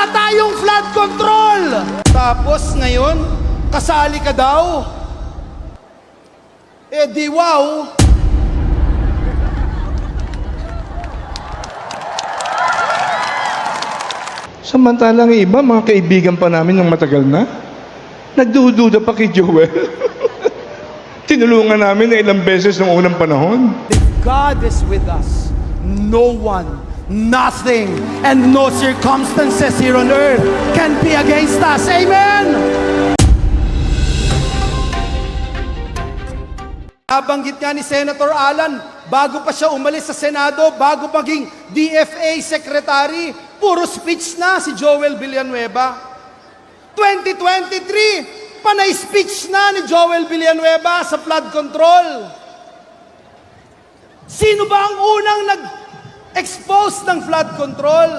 Wala tayong flood control! Tapos ngayon, kasali ka daw? Eh di wow! Samantalang iba, mga kaibigan pa namin ng matagal na, nagdududa pa kay Joel. Tinulungan namin na ilang beses noong unang panahon. If God is with us, no one, nothing, and no circumstances here on earth can be against us. Amen! Nabanggit nga ni Senator Alan, bago pa siya umalis sa Senado, bago maging DFA Secretary, puro speech na si Joel Villanueva. 2023, panay speech na ni Joel Villanueva sa flood control. Sino ba ang unang nag-expose ng flood control?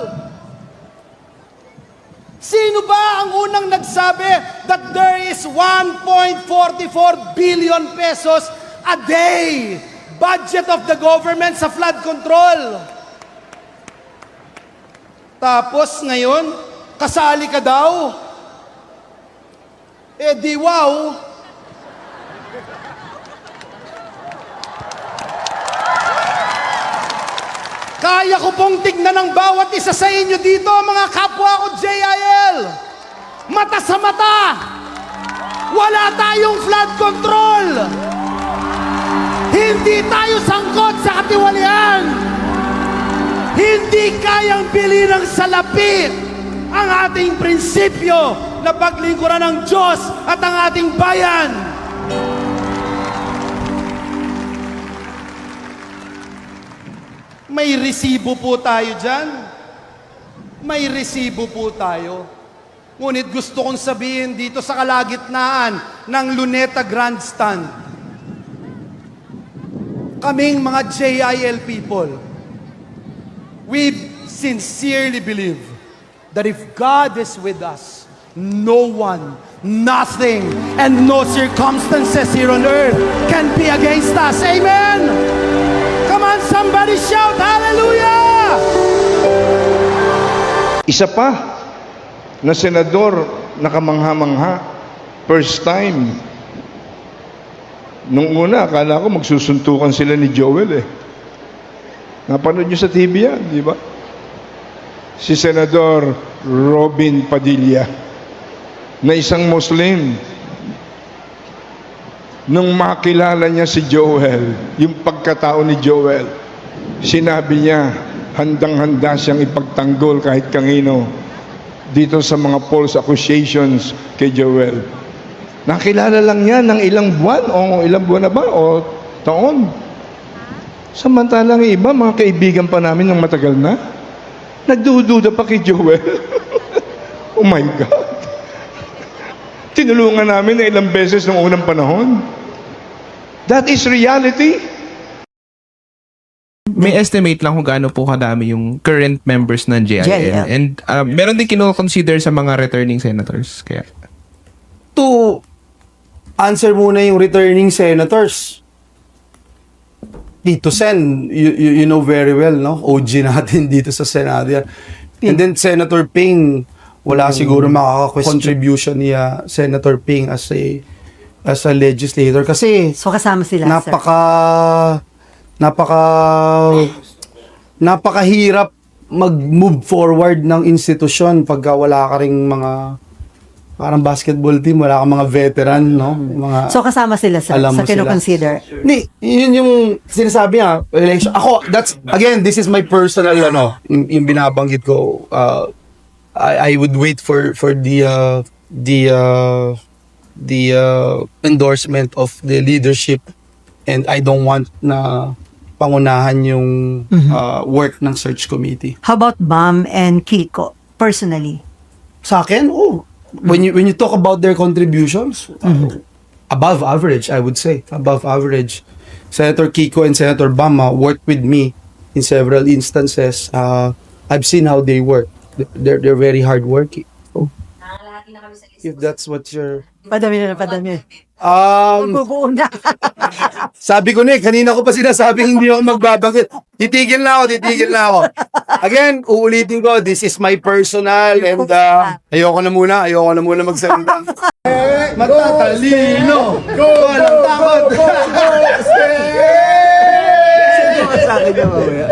Sino ba ang unang nagsabi that there is 1.44 billion pesos a day budget of the government sa flood control? Tapos ngayon, kasali ka daw? Eh di wow, Kaya ko pong tignan ng bawat isa sa inyo dito, mga kapwa ko JIL. Mata sa mata. Wala tayong flood control. Hindi tayo sangkot sa katiwalian. Hindi kayang bili ng salapi ang ating prinsipyo na paglingkuran ng Diyos at ang ating bayan. May resibo po tayo dyan. May resibo po tayo. Ngunit gusto kong sabihin dito sa kalagitnaan ng Luneta Grandstand. Kaming mga JIL people, we sincerely believe that if God is with us, no one, nothing, and no circumstances here on earth can be against us. Amen! Come on, somebody shout hallelujah! Isa pa na senador nakamangha-mangha, first time. Nung una, akala ko magsusuntukan sila ni Joel eh. Napanood nyo sa TV yan, di ba? Si Senador Robin Padilla, na isang Muslim, nung makilala niya si Joel, yung pagkatao ni Joel, sinabi niya, handang-handa siyang ipagtanggol kahit kangino dito sa mga false accusations kay Joel. Nakilala lang niya ng ilang buwan o ilang buwan na ba o taon. Samantalang iba, mga kaibigan pa namin ng matagal na, nagdududa pa kay Joel. oh my God. Tinulungan namin na ilang beses noong unang panahon. That is reality. May estimate lang kung gaano po kadami yung current members ng JIL. JIL. And uh, meron din kino-consider sa mga returning senators. Kaya to answer muna yung returning senators. Tito Sen, you, you, you know very well, no? OG natin dito sa Senado yan. And then Senator Ping, wala siguro makaka-contribution ni uh, Senator Ping as a as a legislator kasi So kasama sila, sir. Napaka napaka napakahirap mag-move forward ng institusyon pagka wala ka ring mga parang basketball team, wala kang mga veteran, no? Mga So kasama sila, sir, Alam sa kino-consider. Ni, yun yung sinasabi niya, election. Ako, that's, again, this is my personal, ano, yung, yung binabanggit ko. Uh, I, I would wait for, for the, uh, the, uh, the uh, endorsement of the leadership and I don't want na pangunahan yung uh, work ng search committee. How about Bam and Kiko, personally? Sa akin, oh, when you when you talk about their contributions, uh, above average, I would say, above average. Senator Kiko and Senator Bama worked with me in several instances. Uh, I've seen how they work. They're they're very hardworking. So, If that's what your... Padami na, padami. Um, Guguo na. sabi ko na eh, kanina ko pa sinasabing hindi ako magbabanggit. Titigil na ako, titigil na ako. Again, uulitin ko, this is my personal and uh, ayoko na muna, ayoko na muna magsalita. eh, matatalino! Go! Walang takot! Go! Go! Go! Go! Go! Go! Go! Go!